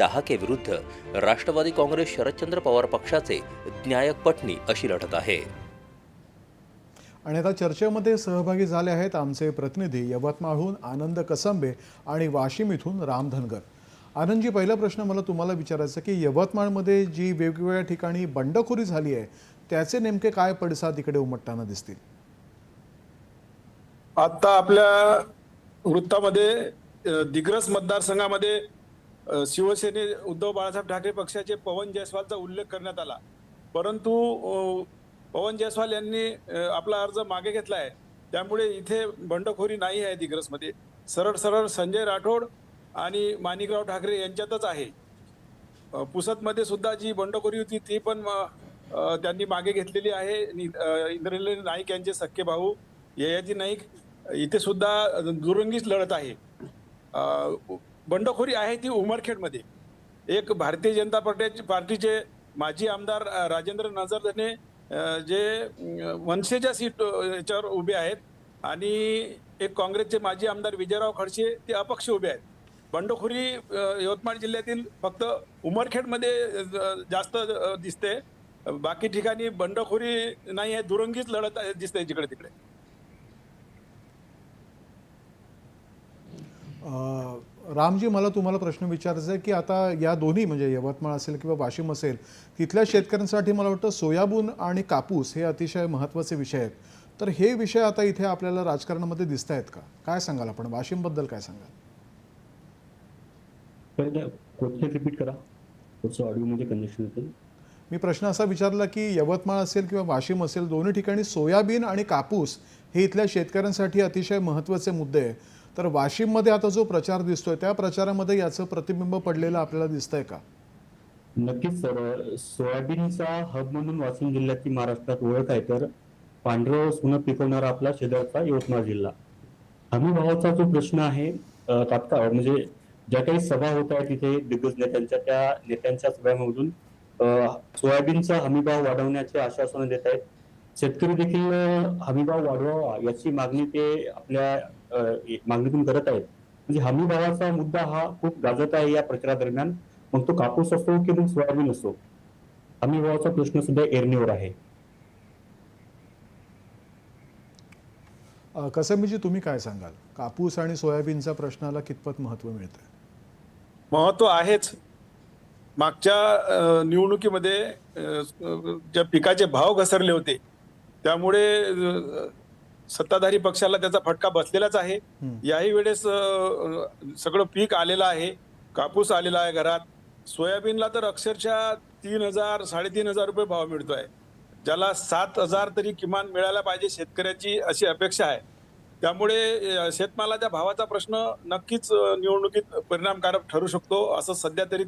डहाके विरुद्ध राष्ट्रवादी काँग्रेस शरदचंद्र पवार पक्षाचे ज्ञायक पटणी अशी लढत आहे. आणि आता चर्चेमध्ये सहभागी झाले आहेत आमचे प्रतिनिधी यवतमाळहून आनंद कसंबे आणि वाशिम इथून राम धनगर. आनंदजी पहिला प्रश्न मला तुम्हाला विचारायचा की यवतमाळमध्ये जी वेगवेगळ्या ठिकाणी बंडखोरी झाली आहे त्याचे नेमके काय पडसाद इकडे उमटताना दिसतील? आता आपल्या वृत्तामध्ये दिग्रस मतदारसंघामध्ये शिवसेने उद्धव बाळासाहेब ठाकरे पक्षाचे पवन जयस्वालचा उल्लेख करण्यात आला. परंतु पवन जयस्वाल यांनी आपला अर्ज मागे घेतला आहे त्यामुळे इथे बंडखोरी नाही आहे दिग्रसमध्ये. सरळ सरळ संजय राठोड आणि माणिकराव ठाकरे यांच्यातच आहे. पुसतमध्ये सुद्धा जी बंडखोरी होती ती पण त्यांनी मागे घेतलेली आहे. नि- इंद्रनील नाईक यांचे सख्खे भाऊ ययाती नाईक इथे सुद्धा दुरंगीच लढत आहे. बंडखोरी आहे ती उमरखेडमध्ये. एक भारतीय जनता पार्टीचे पार्टीचे माजी आमदार राजेंद्र नजरधने जे मनसेच्या सीट याच्यावर उभे आहेत आणि एक काँग्रेसचे माजी आमदार विजयराव खडसे ते अपक्ष उभे आहेत. बंडखोरी यवतमाळ जिल्ह्यातील फक्त उमरखेडमध्ये जास्त दिसते. बाकी ठिकाणी बंडखोरी नाही आहे दुरंगीच लढत दिसते जिकडे तिकडे. रामजी मला तुम्हाला प्रश्न विचारायचा आहे की आता या दोन्ही म्हणजे यवतमाळ असेल किंवा वाशिम असेल तिथल्या शेतकऱ्यांसाठी मला वाटतं सोयाबीन आणि कापूस हे अतिशय महत्त्वाचे विषय आहेत. तर हे विषय आता इथे आपल्याला राजकारणामध्ये दिसत आहेत का? काय सांगाल आपण? वाशिमबद्दल काय सांगाल? क्वेश्चन रिपीट करा. ऑडिओमध्ये मी प्रश्न असा विचारला की यवतमाळ असेल किंवा वाशिम असेल दोन्ही ठिकाणी सोयाबीन आणि कापूस हे इथल्या शेतकऱ्यांसाठी अतिशय महत्त्वाचे मुद्दे आहे. तर वाशिममध्ये आता जो प्रचार दिसतोय त्या प्रचारामध्ये याचं प्रतिबिंब पडलेलं आपल्याला दिसतंय का? नक्कीच सर. सोयाबीनचा हब म्हणून वाशिम जिल्ह्याची महाराष्ट्रात ओळख आहे तर पांढरं सोनं पिकवणारा आपला शेजारचा यवतमाळ जिल्हा. हमी भावाचा जो प्रश्न आहे तात्काळ म्हणजे ज्या काही सभा होत आहेत तिथे दिग्गज नेत्यांच्या त्या नेत्यांच्या सभेमधून सोयाबीनचा हमीभाव वाढवण्याचे आश्वासनं देत आहेत. शेतकरी देखील हमीभाव वाढवावा याची मागणी ते आपल्या मागणीतून करत आहेत. म्हणजे हमी भावाचा मुद्दा हा खूप गाजत आहे या प्रचारादरम्यान. मग तो कापूस असो की मग सोयाबीन असो हमी भावाचा प्रश्न सुद्धा एरणीवर आहे. अ, कसंबीजी तुम्ही काय सांगाल? कापूस आणि सोयाबीनच्या प्रश्नाला कितपत महत्त्व मिळतंय? महत्त्व आहेच. मागच्या निवडणुकीमध्ये ज्या पिकाचे भाव घसरले होते त्यामुळे सत्ताधारी पक्षाला त्याचा फटका बसलेलाच आहे. याही वेळेस सगळं पीक आलेलं आहे. कापूस आलेला आहे घरात. सोयाबीनला तर अक्षरशः तीन हजार साडेतीन हजार रुपये भाव मिळतोय. ज्याला सात हजार तरी किमान मिळायला पाहिजे शेतकऱ्याची अशी अपेक्षा आहे. त्यामुळे शेतमालाच्या भावाचा प्रश्न नक्कीच निवडणुकीत परिणामकारक ठरू शकतो असं सध्या तरी